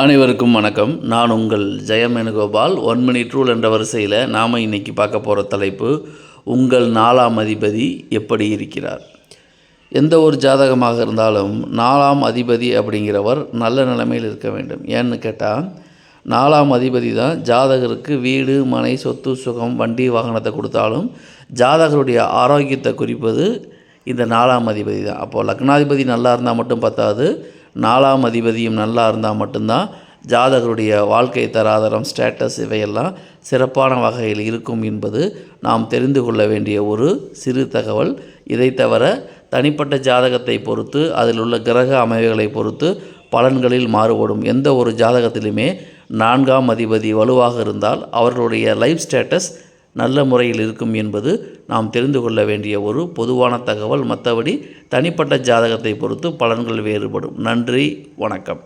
அனைவருக்கும் வணக்கம். நான் உங்கள் ஜெயமேனுகோபால் ஒன் மினிட் ரூல் என்ற வரிசையில் நாம் இன்றைக்கி பார்க்க போகிற தலைப்பு உங்கள் நாலாம் அதிபதி எப்படி இருக்கிறார்? எந்த ஒரு ஜாதகமாக இருந்தாலும் நாலாம் அதிபதி அப்படிங்கிறவர் நல்ல நிலைமையில் இருக்க வேண்டும். ஏன்னு கேட்டால் நாலாம் அதிபதி தான் ஜாதகருக்கு வீடு மனை சொத்து சுகம் வண்டி வாகனத்தை கொடுத்தாலும் ஜாதகருடைய ஆரோக்கியத்தை குறிப்பது இந்த நாலாம் அதிபதி தான். அப்போது லக்னாதிபதி நல்லா இருந்தால் மட்டும் பத்தாது. நாலாம் அதிபதியும் நல்லா இருந்தால் மட்டும்தான் ஜாதகருடைய வாழ்க்கை தராதரம் ஸ்டேட்டஸ் இவையெல்லாம் சிறப்பான வகையில் இருக்கும் என்பது நாம் தெரிந்து கொள்ள வேண்டிய ஒரு சிறு தகவல். இதை தவிர தனிப்பட்ட ஜாதகத்தை பொறுத்து அதில் உள்ள கிரக அமைவுகளை பொறுத்து பலன்களில் மாறுபடும். எந்த ஒரு ஜாதகத்திலுமே நான்காம் அதிபதி வலுவாக இருந்தால் அவர்களுடைய லைஃப் ஸ்டேட்டஸ் நல்ல முறையில் இருக்கும் என்பது நாம் தெரிந்து கொள்ள வேண்டிய ஒரு பொதுவான தகவல். மற்றபடி தனிப்பட்ட ஜாதகத்தை பொறுத்து பலன்கள் வேறுபடும். நன்றி வணக்கம்.